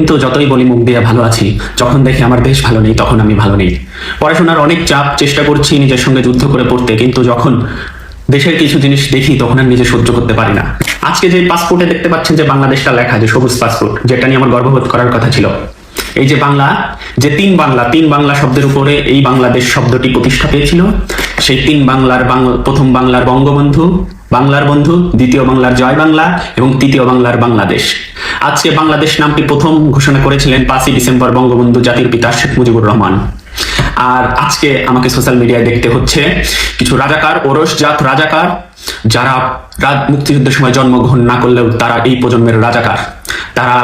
কিন্তু যতই বলি মুখ দিয়ে ভালো আছি, যখন দেখি আমার দেশ ভালো নেই, তখন আমি ভালো নেই। পড়াশোনার অনেক চাপ, চেষ্টা করছি নিজের সঙ্গে যুদ্ধ করে পড়তে, কিন্তু যখন দেশের কিছু জিনিস দেখি, তখন আর নিজে সহ্য করতে পারি না। আজকে যে পাসপোর্টে দেখতে পাচ্ছেন যে বাংলাদেশটা লেখা, যে সবুজ পাসপোর্ট যেটা নিয়ে আমার গর্ববোধ করার কথা ছিল। এই যে বাংলা, যে তিন বাংলা তিন বাংলা শব্দের উপরে এই বাংলাদেশ শব্দটি প্রতিষ্ঠা পেয়েছিল সেই তিন বাংলার বাংলা প্রথম বাংলার বঙ্গবন্ধু, বাংলার বন্ধু, দ্বিতীয় বাংলার জয় বাংলা এবং তৃতীয় বাংলার বাংলাদেশ। আজকে বাংলাদেশ নামটি প্রথম ঘোষণা করেছিলেন পাঁচই ডিসেম্বর বঙ্গবন্ধু জাতির পিতা শেখ মুজিবুর রহমান। আর আজকে আমাকে সোশ্যাল মিডিয়ায় দেখতে হচ্ছে কিছু রাজাকার, ওরস জাত রাজাকার, যারা মুক্তিযুদ্ধের সময় জন্মগ্রহণ না করলেও তারা এই প্রজন্মের রাজাকার। তারা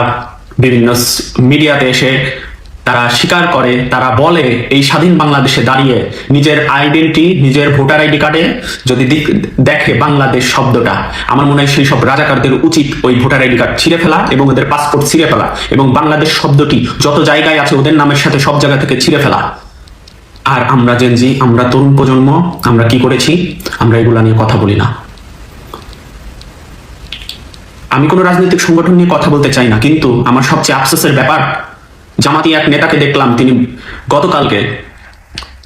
বিভিন্ন মিডিয়াতে এসে তারা স্বীকার করে, তারা বলে, এই স্বাধীন বাংলাদেশে দাঁড়িয়ে নিজের আইডেন্টি নিজের ভোটার আইডি কার্ডে যদি দেখে বাংলাদেশ শব্দটা, আমার মনে হয় সেই সব রাজাকারদের উচিত ওই ভোটার আইডি কার্ড ছিঁড়ে ফেলা এবং ওদের পাসপোর্ট ছিঁড়ে ফেলা এবং বাংলাদেশ শব্দটি যত জায়গায় আছে ওদের নামের সাথে সব জায়গা থেকে ছিঁড়ে ফেলা। আর আমরা জেনজি আমরা তরুণ প্রজন্ম, আমরা কি করেছি? আমরা এগুলা নিয়ে কথা বলি না। আমি কোনো রাজনৈতিক সংগঠন নিয়ে কথা বলতে চাই না, কিন্তু আমার সবচেয়ে আফসোসের ব্যাপার জামাতি এক নেতাকে দেখলাম, তিনি গতকালকে,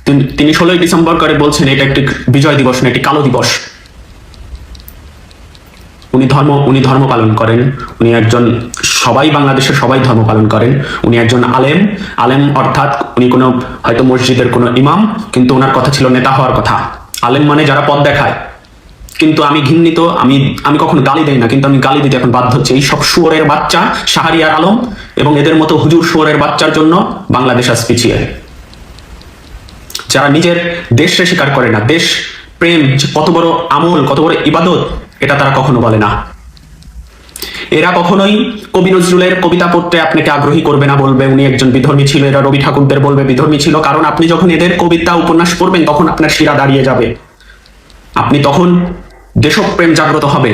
তিনি- ষোলোই ডিসেম্বর করে বলছেন, এটা একটি বিজয় দিবস না এটি কালো দিবস। উনি ধর্ম উনি ধর্ম পালন করেন, উনি একজন, সবাই বাংলাদেশের সবাই ধর্ম পালন করেন, উনি একজন আলেম আলেম অর্থাৎ উনি কোনো, হয়তো মসজিদের কোনো ইমাম, কিন্তু ওনার কথা ছিল নেতা হওয়ার কথা। আলেম মানে যারা পথ দেখায়। কিন্তু আমি ঘৃণিত, আমি আমি কখনো গালি দেই না, কিন্তু আমি গালি দিতে এখন বাধ্য হচ্ছে। এই সব শুয়োরের বাচ্চা, শাহরিয়ার আলম এবং এদের মতো হুজুর শুয়োরের বাচ্চার জন্য বাংলাদেশ আজ পিছিয়ে। যারা নিজের দেশকে স্বীকার করে না, দেশ, প্রেম কত বড় আমল, কত বড় ইবাদত, এটা তারা কখনো বলে না। এরা কখনোই কবি নজরুলের কবিতা পড়তে আপনাকে আগ্রহী করবে না বলবে, উনি একজন বিধর্মী ছিল, এরা রবি ঠাকুরদের বলবে বিধর্মী ছিল, কারণ আপনি যখন এদের কবিতা উপন্যাস পড়বেন, তখন আপনার শিরা দাঁড়িয়ে যাবে। আপনি তখন দেশপ্রেম জাগ্রত হবে।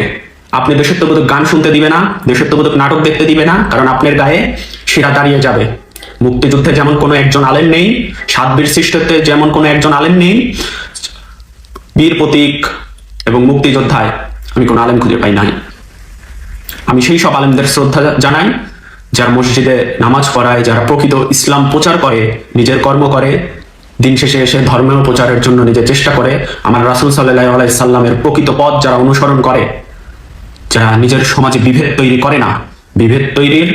আপনি দেশত্ববোধক গান শুনতে দিবে না, দেশত্ববোধক নাটক দেখতে দিবে না, কারণ আপনার গায়ে শিরা দাঁড়িয়ে যাবে। মুক্তিযুদ্ধে যেমন কোনো একজন আলেম নেই, সাতবীর সৃষ্টিতে যেমন কোনো একজন আলেম নেই, বীর প্রতীক এবং মুক্তিযোদ্ধায় আমি কোনো আলেম খুঁজে পাই নাই। আমি সেই সব আলেমদের শ্রদ্ধা জানাই, যার মসজিদে নামাজ পড়ায়, যারা প্রকৃত ইসলাম প্রচার করে, নিজের কর্ম করে দিন শেষে এসে ধর্মের প্রচারের জন্য নিজের চেষ্টা করে আমার রাসুল সাল্লাহ আলাইসাল্লামের প্রকৃত পথ যারা অনুসরণ করে, যারা নিজের সমাজে বিভেদ তৈরি করে না, বিভেদ তৈরির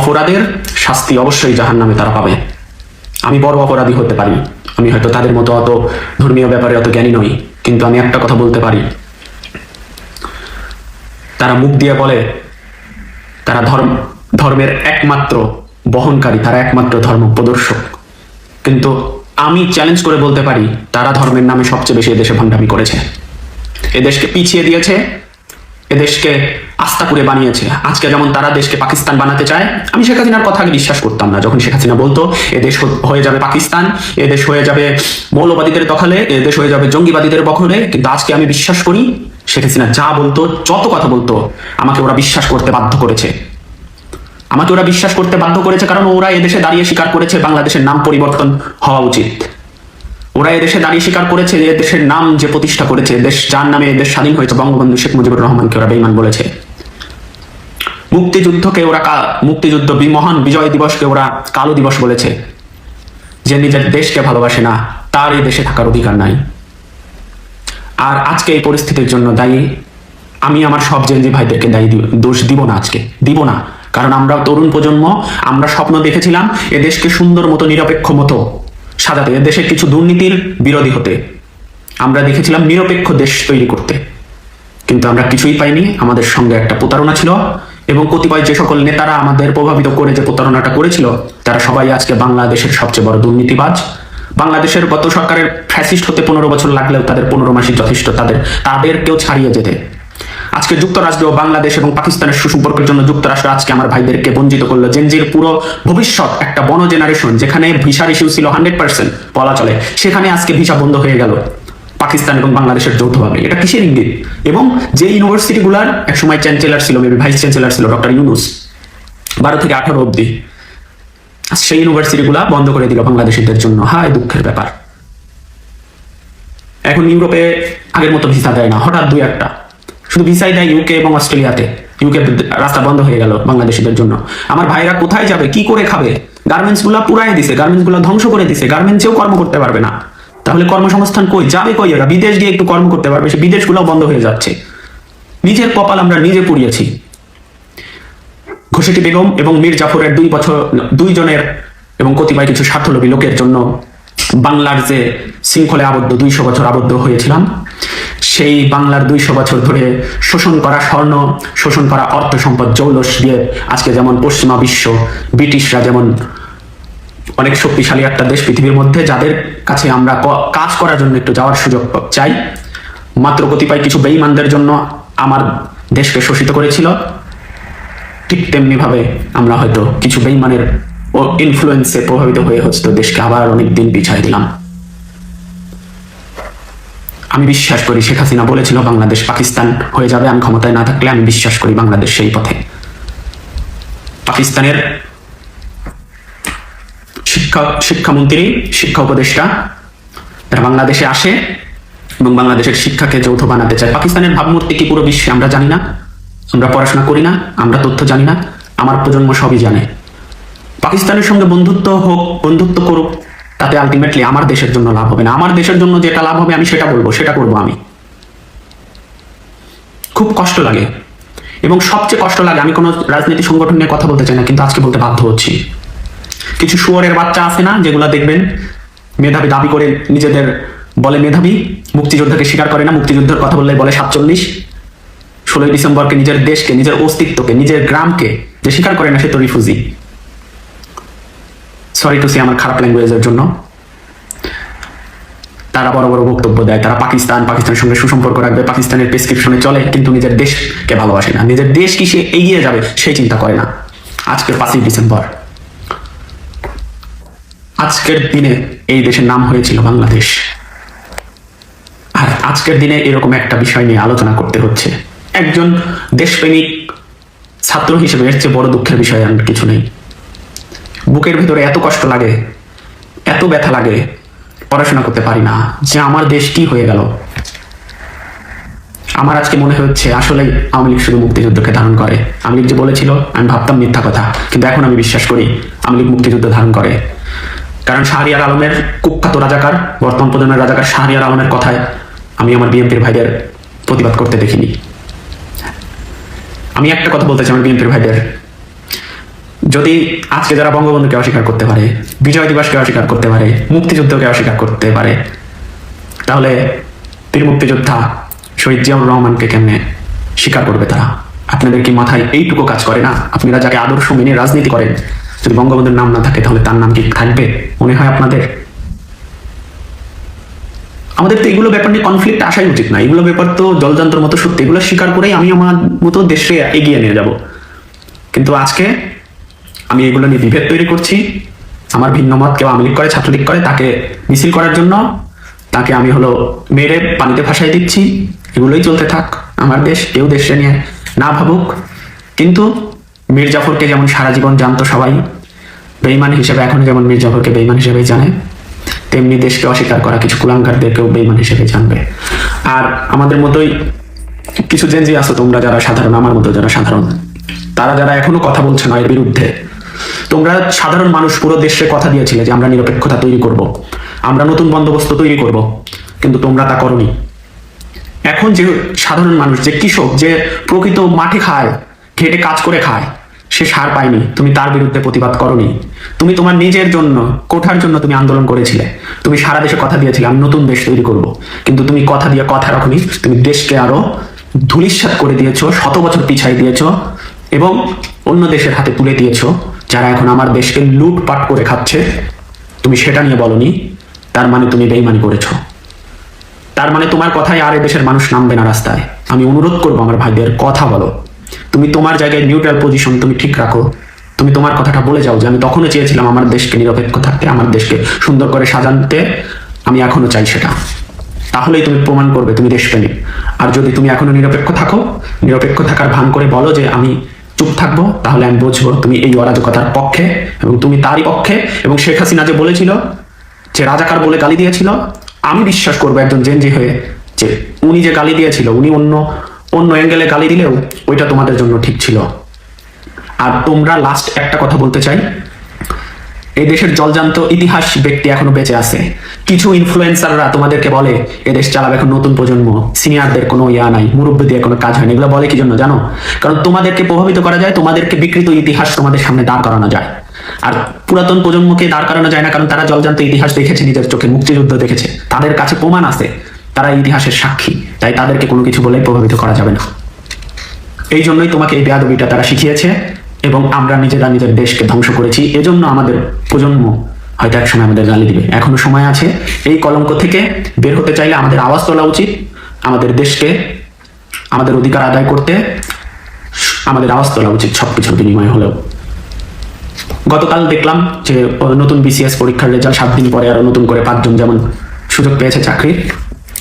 অপরাধের শাস্তি অবশ্যই জাহান নামে তারা পাবে। আমি বড় অপরাধী হতে পারি। আমি হয়তো তাদের মতো অত ধর্মীয় ব্যাপারে অত জ্ঞানী নই, কিন্তু আমি একটা কথা বলতে পারি। তারা মুখ দিয়ে বলে, তারা ধর্ম, ধর্মের একমাত্র বহনকারী, তারা একমাত্র ধর্ম প্রদর্শক কিন্তু আমি চ্যালেঞ্জ করে বলতে পারি, তারা ধর্মের নামে সবচেয়ে বেশি এদেশে ভণ্ডামি করেছে। এদেশকে পিছিয়ে দিয়েছে, এদেশকে আস্থা করে বানিয়েছে। আজকে যেমন তারা দেশকে পাকিস্তান বানাতে চায়, আমি শেখ হাসিনার কথা আগে বিশ্বাস করতাম না, যখন শেখ হাসিনা বলতো এদেশ হয়ে যাবে পাকিস্তান এদেশ হয়ে যাবে মৌলবাদীদের দখলে এদেশ হয়ে যাবে জঙ্গিবাদীদের বখলে। কিন্তু আজকে আমি বিশ্বাস করি, শেখ হাসিনা যা বলতো, যত কথা বলতো, আমাকে ওরা বিশ্বাস করতে বাধ্য করেছে। আমাকে ওরা বিশ্বাস করতে বাধ্য করেছে কারণ ওরা এদেশে দাঁড়িয়ে স্বীকার করেছে বাংলাদেশের নাম পরিবর্তন হওয়া উচিত। ওরা এদেশে দাঁড়িয়ে স্বীকার করেছে যে দেশের নাম যে প্রতিষ্ঠা করেছে, দেশ যার নামে দেশ স্বাধীন হয়েছে, বঙ্গবন্ধু শেখ মুজিবুর রহমানকে ওরা বেইমান বলেছে। মুক্তিযুদ্ধকে ওরা মুক্তিযুদ্ধ মহান বিজয় দিবসকে ওরা কালো দিবস বলেছে। যে নিজের দেশকে ভালোবাসে না, তার এই দেশে থাকার অধিকার নাই। আর আজকে এই পরিস্থিতির জন্য দায়ী, আমি আমার সব জেনজি ভাইদেরকে দায়ী দোষ দিব না আজকে, দিব না। কারণ আমরা তরুণ প্রজন্ম, আমরা স্বপ্ন দেখেছিলাম এ দেশকে সুন্দর মতো, নিরপেক্ষ মতো সাজাতে দেশের কিছু দুর্নীতির বিরোধী হতে। আমরা দেখেছিলাম নিরপেক্ষ দেশ তৈরি করতে। কিন্তু আমরা কিছুই পাইনি, আমাদের সঙ্গে একটা প্রতারণা ছিল এবং কতিপয় যে সকল নেতারা আমাদের প্রভাবিত করে যে প্রতারণাটা করেছিল, তারা সবাই আজকে বাংলাদেশের সবচেয়ে বড় দুর্নীতিবাজ। বাংলাদেশের গত সরকারের ফ্যাসিস্ট হতে পনেরো বছর লাগলেও তাদের পনেরো মাসই যথেষ্ট, তাদের তাদেরকেও ছাড়িয়ে যেতে। আজকে যুক্তরাষ্ট্র বাংলাদেশ এবং পাকিস্তানের সুসম্পর্কের জন্য যুক্তরাষ্ট্র আজকে আমার ভাইদেরকে বঞ্চিত করল। জেনজির পুরো ভবিষ্যৎ একটা বন জেনারেশন যেখানে ভিসার ইস্যু ছিল হান্ড্রেড পার্সেন্ট বলা চলে। সেখানে আজকে ভিসা বন্ধ হয়ে গেল পাকিস্তান এবং বাংলাদেশের যৌথভাবে এটা কিসের ইঙ্গিত? এবং যে ইউনিভার্সিটিগুলার, একসময় চ্যান্সেলার ছিল মেবি ভাইস চ্যান্সেলার ছিল, ডক্টর ইউনুস, বারো থেকে আঠারো অব্দি সেই ইউনিভার্সিটিগুলা বন্ধ করে দিল বাংলাদেশিদের জন্য। হায়, দুঃখের ব্যাপার। এখন ইউরোপে আগের মতো ভিসা দেয় না। হঠাৎ দুই একটা। শুধু ভিসাই দেয় ইউকে এবং অস্ট্রেলিয়াতে ইউকে রাস্তা বন্ধ হয়ে গেল বাংলাদেশিদের জন্য। আমার ভাইরা কোথায় যাবে, কি করে খাবে? গার্মেন্টসগুলা পুরাই দিছে গার্মেন্টসগুলা ধ্বংস করে দিছে গার্মেন্টসেও কর্ম করতে পারবে না। তাহলে কর্মসংস্থান কই? যাবে কই এরা? বিদেশ গিয়ে একটু কর্ম করতে পারবে, সে বিদেশ বিদেশগুলো বন্ধ হয়ে যাচ্ছে। নিজের কপাল আমরা নিজে পুড়িয়েছি। ঘোষেটি বেগম এবং মীর জাফরের দুই বছর দুইজনের এবং কতিপয় কিছু স্বার্থলোভী লোকের জন্য বাংলার যে শৃঙ্খলে আবদ্ধ, দুইশো বছর আবদ্ধ হয়েছিলাম সেই বাংলার দুইশো বছর ধরে শোষণ করা স্বর্ণ, শোষণ করা অর্থ সম্পদ জৌলস দিয়ে আজকে যেমন পশ্চিমা বিশ্ব, ব্রিটিশরা যেমন অনেক শক্তিশালী একটা দেশ পৃথিবীর মধ্যে, যাদের কাছে আমরা কাজ করার জন্য একটু যাওয়ার সুযোগ চাই। মাত্র কতিপয় কিছু বেঈমানদের জন্য আমার দেশকে শোষিত করেছিল। ঠিক তেমনি ভাবে আমরা হয়তো কিছু বেঈমানের ও ইনফ্লুয়েন্সে প্রভাবিত হয়ে হচ্ছে দেশকে আবার অনেক দিন পিছাই দিলাম। আমি বিশ্বাস করি শেখ হাসিনা বলেছিল বাংলাদেশ পাকিস্তান হয়ে যাবে। আমি ক্ষমতায় না থাকলে আমি বিশ্বাস করি বাংলাদেশ সেই পথে। পাকিস্তানের শিক্ষা শিক্ষামন্ত্রী, শিক্ষা উপদেষ্টা, তারা বাংলাদেশে আসে এবং বাংলাদেশের শিক্ষাকে যৌথ বানাতে চায়। পাকিস্তানের ভাবমূর্তি কি পুরো বিশ্বে আমরা জানি না। আমরা পড়াশোনা করি না, আমরা তথ্য জানি না, আমার প্রজন্ম সবই জানে। পাকিস্তানের সঙ্গে বন্ধুত্ব হোক, বন্ধুত্ব করুক তাতে আলটিমেটলি আমার দেশের জন্য লাভ হবে না। আমার দেশের জন্য যেটা লাভ হবে আমি সেটা বলব, সেটা করব আমি। খুব কষ্ট লাগে। এবং সবচেয়ে কষ্ট লাগে, আমি কোনো রাজনীতি সংগঠন নিয়ে কথা বলতে চাই না, কিন্তু আজকে বলতে বাধ্য হচ্ছি। কিছু শুয়োরের বাচ্চা আছে না, যেগুলো দেখবেন, মেধাবী দাবি করে নিজেদের বলে মেধাবী, মুক্তিযোদ্ধাকে স্বীকার করে না, মুক্তিযুদ্ধের কথা বললে বলে সাতচল্লিশ। ষোলোই ডিসেম্বরকে নিজের দেশকে, নিজের অস্তিত্বকে, নিজের গ্রামকে যে স্বীকার করে না, সে তো রিফুজি সরি টু সি আমার খারাপ ল্যাঙ্গুয়েজের জন্য। তারা বড় বড় বক্তব্য দেয়, তারা পাকিস্তান, পাকিস্তানের সঙ্গে সুসম্পর্ক রাখবে, পাকিস্তানের প্রেসক্রিপশনে চলে, কিন্তু নিজের দেশকে ভালোবাসে না। নিজের দেশ কি সে এগিয়ে যাবে সেই চিন্তা করে না। আজকের পাঁচই ডিসেম্বর। আজকের দিনে এই দেশের নাম হয়েছিল বাংলাদেশ। আর আজকের দিনে এরকম একটা বিষয় নিয়ে আলোচনা করতে হচ্ছে। একজন দেশপ্রেমিক ছাত্র হিসেবে এর চেয়ে বড় দুঃখের বিষয় আর কিছু নেই। বুকের ভিতরে এত কষ্ট লাগে, এত ব্যথা লাগে, পড়াশোনা করতে পারি না, যে আমার দেশ কি হয়ে গেল। আমার আজকে মনে হচ্ছে আসলে আওয়ামী লীগ শুধু মুক্তিযুদ্ধকে ধারণ করে। আওয়ামী লীগ যে বলেছিল, আমি ভাবতাম মিথ্যা কথা, কিন্তু এখন আমি বিশ্বাস করি আওয়ামী লীগ মুক্তিযুদ্ধ ধারণ করে। কারণ শাহরিয়ার আলমের কুখ্যাত রাজাকার, বর্তমান প্রজন্মের রাজাকার শাহরিয়ার আলমের কথায় আমি আমার বিএনপির ভাইদের প্রতিবাদ করতে দেখিনি। আমি একটা কথা বলতে চাই আমার বিএনপির ভাইদের। যদি আজকে যারা বঙ্গবন্ধুকে অস্বীকার করতে পারে, বিজয় দিবসকে অস্বীকার করতে পারে, মুক্তিযুদ্ধকে অস্বীকার করতে পারে, তাহলে বীর মুক্তিযোদ্ধা শহীদ জিয়াউর রহমানকে কেমনে স্বীকার করবে তারা? আপনাদের কি মাথায় এইটুকু কাজ করে না? আপনারা যাকে আদর্শ মেনে রাজনীতি করেন, যদি বঙ্গবন্ধুর নাম না থাকে, তাহলে তার নাম কি থাকবে? মনে হয় আপনাদের? আমাদের তো এগুলো ব্যাপার নিয়ে কনফ্লিক্ট আসাই উচিত না। এগুলো ব্যাপার তো জলযন্ত্র মতো সত্যি। এগুলো স্বীকার করেই আমি আমার মতো দেশে এগিয়ে নিয়ে যাব। কিন্তু আজকে আমি এগুলো নিয়ে বিভেদ তৈরি করছি। আমার ভিন্ন মত কেউ আওয়ামী লীগ করে, ছাত্রলীগ করে, তাকে মিছিল করার জন্য, তাকে আমি হলো মেরে পানিতে ভাসাই দিচ্ছি। এগুলোই চলতে থাক আমার দেশ, কেউ দেশে নিয়ে না ভাবুক। কিন্তু মীর জাফরকে যেমন সারা জীবন জানতো সবাই বেইমান হিসেবে এখন যেমন মীর জাফরকে বেইমান হিসেবে জানে, তেমনি দেশকে অস্বীকার করা কিছু কুলাঙ্গারদেরকেও বেইমান হিসেবে জানবে। আর আমাদের মতোই কিছু জেনজি আছো তোমরা যারা সাধারণ, আমার মতো যারা সাধারণ, তারা যারা এখনও কথা বলছে না এর বিরুদ্ধে তোমরা সাধারণ মানুষ পুরো দেশে কথা দিয়েছিলে যে আমরা নিরপেক্ষতা তৈরি করব। আমরা নতুন বন্দোবস্ত তৈরি করব। কিন্তু তোমরা তা করনি। এখন যে সাধারণ মানুষ, যে কৃষক, যে প্রকৃত মাঠে খায়, খেটে কাজ করে খায়, সে সার পায়নি। তুমি তার বিরুদ্ধে প্রতিবাদ করনি। তুমি তোমার নিজের জন্য, কোঠার জন্য তুমি আন্দোলন করেছিলে। তুমি সারা দেশে কথা দিয়েছিলে, আমি নতুন দেশ তৈরি করব। কিন্তু তুমি কথা দিয়ে কথা রাখনি। তুমি দেশকে আরও ধুলিস্বাত করে দিয়েছ, শত বছর পিছাই দিয়েছ এবং অন্য দেশের হাতে তুলে দিয়েছ। যারা এখন আমার দেশকে লুটপাট করে খাচ্ছে, তুমি সেটা নিয়ে বলনি, তার মানে তুমি বেইমানি করেছ। তার মানে তোমার কথায় আর দেশের মানুষ নামবে না রাস্তায়। আমি অনুরোধ করব আমার ভাইদের, কথা বলো। তুমি তোমার জায়গায় নিউট্রাল পজিশন তুমি ঠিক রাখো। তুমি তোমার কথাটা বলে যাও যে আমি তখনও চেয়েছিলাম আমার দেশকে নিরপেক্ষ থাকতে, আমার দেশকে সুন্দর করে সাজানতে। আমি এখনও চাই সেটা। তাহলেই তুমি প্রমাণ করবে তুমি দেশপ্রেমিক। আর যদি তুমি এখনও নিরপেক্ষ থাকো, নিরপেক্ষ থাকার ভান করে বলো যে আমি চুপ থাকব, তাহলে আমি বুঝব তুমি এই অরাজকতার পক্ষে এবং তুমি তারই পক্ষে এবং শেখ হাসিনা যে বলেছিল, যে রাজাকার বলে গালি দিয়েছিল, আমি বিশ্বাস করব একজন জেনজি হয়ে, যে উনি যে গালি দিয়েছিল, উনি অন্য অন্য অ্যাঙ্গেলে গালি দিলেও ওইটা তোমাদের জন্য ঠিক ছিল। আর তোমরা লাস্ট একটা কথা বলতে চাই এই দেশের জলজান্ত ইতিহাস ব্যক্তি এখনও বেঁচে আছে। কিছু ইনফ্লুয়েন্সাররা তোমাদেরকে বলে, এ দেশ চালাবে এখন নতুন প্রজন্ম। সিনিয়রদের কোনো ইয়া নাই, মুরব্বী দিয়ে কোনো কাজ হয়নি। এগুলো বলে কি জন্য জানো? কারণ তোমাদেরকে প্রভাবিত করা যায়, তোমাদেরকে বিকৃত ইতিহাস তোমাদের সামনে দাঁড় করানো যায়। আর পুরাতন প্রজন্মকে দাঁড় করানো যায় না, কারণ তারা জলজান্ত ইতিহাস দেখেছে, নিজের চোখে মুক্তিযুদ্ধ দেখেছে। তাদের কাছে প্রমাণ আছে, তারা ইতিহাসের সাক্ষী, তাই তাদেরকে কোনো কিছু বলে প্রভাবিত করা যাবে না। এই জন্যই তোমাকে এই বেয়াদবিটা তারা শিখিয়েছে। এবং আমরা নিজেরা নিজের দেশকে ধ্বংস করেছি। এজন্য আমাদের প্রজন্ম হয়তো একসময় আমাদের গালি দিবে। এখনও সময় আছে। এই কলঙ্ক থেকে বের হতে চাইলে আমাদের আওয়াজ তোলা উচিত, আমাদের দেশকে আমাদের অধিকার আদায় করতে আমাদের আওয়াজ তোলা উচিত সবকিছুর বিনিময় হলেও। গতকাল দেখলাম যে নতুন বিসিএস পরীক্ষার রেজাল্ট সাত দিন পরে আরও নতুন করে পাঁচজন যেমন সুযোগ পেয়েছে চাকরির,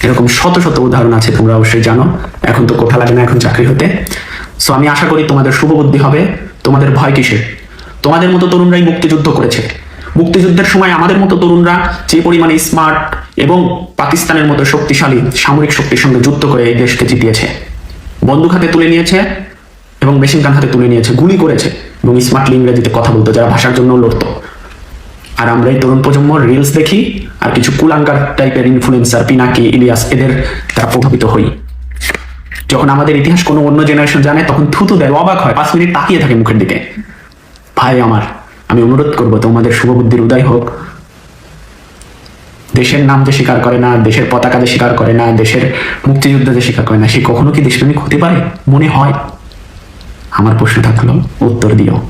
এরকম শত শত উদাহরণ আছে, তোমরা অবশ্যই জানো। এখন তো কোথা লাগে না এখন চাকরি হতে। সো আমি আশা করি তোমাদের শুভ বুদ্ধি হবে। তোমাদের ভয় কিসের? তোমাদের মতো তরুণরাই মুক্তিযুদ্ধ করেছে। মুক্তিযুদ্ধের সময় আমাদের মতো তরুণরা যে পরিমাণে স্মার্ট এবং পাকিস্তানের মতো শক্তিশালী, সামরিক শক্তির সঙ্গে যুদ্ধ করে এই দেশকে জিতিয়েছে। বন্দুক হাতে তুলে নিয়েছে এবং মেশিন গান হাতে তুলে নিয়েছে, গুলি করেছে এবং স্মার্টলি ইংরেজিতে কথা বলতো, যারা ভাষার জন্য লড়তো। আর আমরা এই তরুণ প্রজন্ম রিলস দেখি আর কিছু কুলাঙ্কার টাইপের ইনফ্লুয়েন্সার পিনাকি, ইলিয়াস, এদের দ্বারা প্রভাবিত হই। যখন আমাদের ইতিহাস কোনো অন্য জেনারেশন জানে, তখন থুতু দেয়, অবাক হয়। পাঁচ মিনিট তাকিয়ে থাকে মুখের দিকে। ভাই আমার, আমি অনুরোধ করব, তোমাদের শুভবুদ্ধির উদয় হোক। দেশের নাম যে স্বীকার করে না, দেশের পতাকা যে স্বীকার করে না, দেশের মুক্তিযুদ্ধ যে স্বীকার করে না, সে কখনো কি দেশপ্রেমিক হতে পারে? মনে হয়। আমার প্রশ্ন থাকল, উত্তর দিও।